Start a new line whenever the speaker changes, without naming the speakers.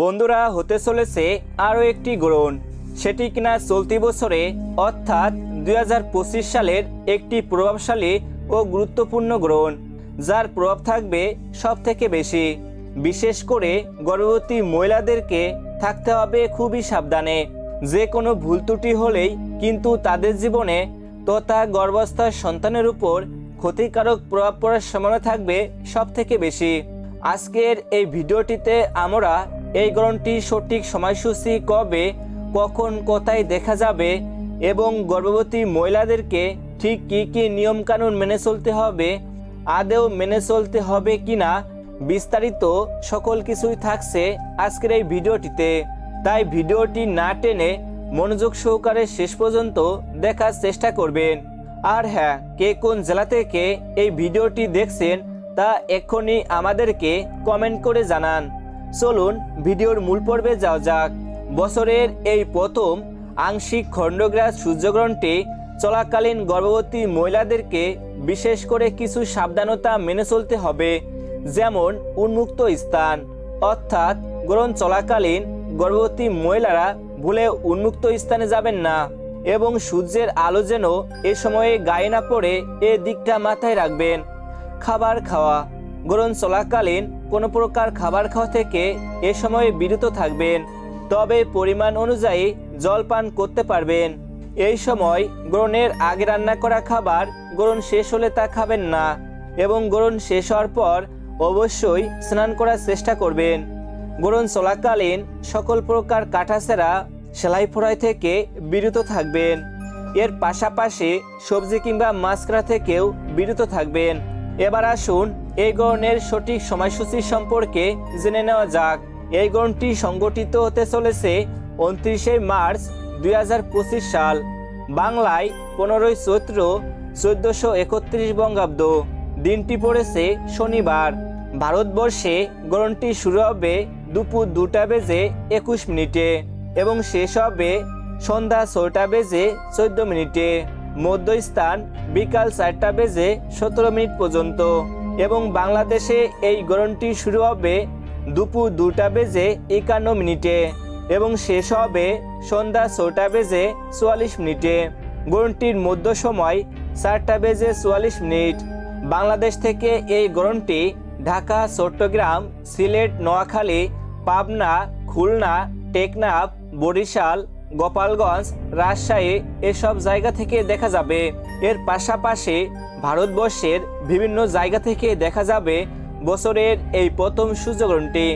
বন্ধুরা, হতে চলেছে আরও একটি গ্রহণ। সেটি কিনা চলতি বছরে, অর্থাৎ দু হাজার পঁচিশ সালের একটি প্রভাবশালী ও গুরুত্বপূর্ণ গ্রহণ, যার প্রভাব থাকবে সব থেকে বেশি। বিশেষ করে গর্ভবতী মহিলাদেরকে থাকতে হবে খুবই সাবধানে। যে কোনো ভুল ত্রুটি হলেই কিন্তু তাদের জীবনে তথা গর্ভস্থার সন্তানের উপর ক্ষতিকারক প্রভাব পড়ার সম্ভাবনা থাকবে সব থেকে বেশি। আজকের এই ভিডিওটিতে আমরা এই গ্রহণটির সঠিক সময়সূচি কবে, কখন, কোথায় দেখা যাবে এবং গর্ভবতী মহিলাদেরকে ঠিক কী কী নিয়মকানুন মেনে চলতে হবে আদেও মেনে চলতে হবে কিনা বিস্তারিত সকল কিছুই থাকছে আজকের এই ভিডিওটিতে। তাই ভিডিওটি না টেনে মনোযোগ সহকারে শেষ পর্যন্ত দেখার চেষ্টা করবেন। আর হ্যাঁ কে কোন জেলা থেকে এই ভিডিওটি দেখছেন তা এক্ষুনি আমাদেরকে কমেন্ট করে জানান। চলুন ভিডিওর মূল পর্বে যাওয়া যাক। বছরের এই প্রথম আংশিক খণ্ডগ্রাস সূর্যগ্রহণটি চলাকালীন গর্ভবতী মহিলাদেরকে বিশেষ করে কিছু সাবধানতা মেনে চলতে হবে, যেমন উন্মুক্ত স্থান। অর্থাৎ গ্রহণ চলাকালীন গর্ভবতী মহিলারা ভুলে উন্মুক্ত স্থানে যাবেন না এবং সূর্যের আলো যেন এ সময়ে গায়ে না পড়ে এ দিকটা মাথায় রাখবেন। খাবার খাওয়া গ্রহণ চলাকালীন কোনো প্রকার খাবার খাওয়া থেকে এ সময়ে বিরত থাকবেন। তবে পরিমাণ অনুযায়ী জল পান করতে পারবেন। এই সময় গ্রহণের আগে রান্না করা খাবার গ্রহণ শেষ হলে তা খাবেন না এবং গ্রহণ শেষ হওয়ার পর অবশ্যই স্নান করার চেষ্টা করবেন। গ্রহণ চলাকালীন সকল প্রকার কাটাছেড়া সেলাই ফোড়াই থেকে বিরত থাকবেন। এর পাশাপাশি সবজি কিংবা মাছ থেকেও বিরত থাকবেন। এবার আসুন এই গ্রহণের সঠিক সময়সূচি সম্পর্কে জেনে নেওয়া যাক। এই গ্রহণটি সংগঠিত হতে চলেছে উনত্রিশে মার্চ দুই হাজার পঁচিশ সাল, বাংলায় পনেরোই চৈত্র চোদ্দশো একত্রিশ বঙ্গাব্দ। দিনটি পড়েছে শনিবার। ভারতবর্ষে গ্রহণটি শুরু হবে দুপুর দুটা বেজে একুশ মিনিটে এবং শেষ হবে সন্ধ্যা ছটা বেজে চোদ্দ মিনিটে। মধ্যস্থান বিকাল চারটা বেজে সতেরো মিনিট পর্যন্ত। এবং বাংলাদেশে এই গ্রহণটি শুরু হবে দুপুর দুটা বেজে একান্ন মিনিটে এবং শেষ হবে সন্ধ্যা ছটা বেজে চুয়াল্লিশ মিনিটে। গ্রহণটির মধ্য সময় চারটা বেজে চুয়াল্লিশ মিনিট। বাংলাদেশ থেকে এই গ্রহণটি ঢাকা, চট্টগ্রাম, সিলেট, নোয়াখালী, পাবনা, খুলনা, টেকনাফ, বরিশাল গোপালগঞ্জ, রাজশাহী এসব জায়গা থেকে দেখা যাবে। এর পাশাপাশি ভারতবর্ষের বিভিন্ন জায়গা থেকে দেখা যাবে বছরের এই প্রথম সূর্যগ্রহণটি।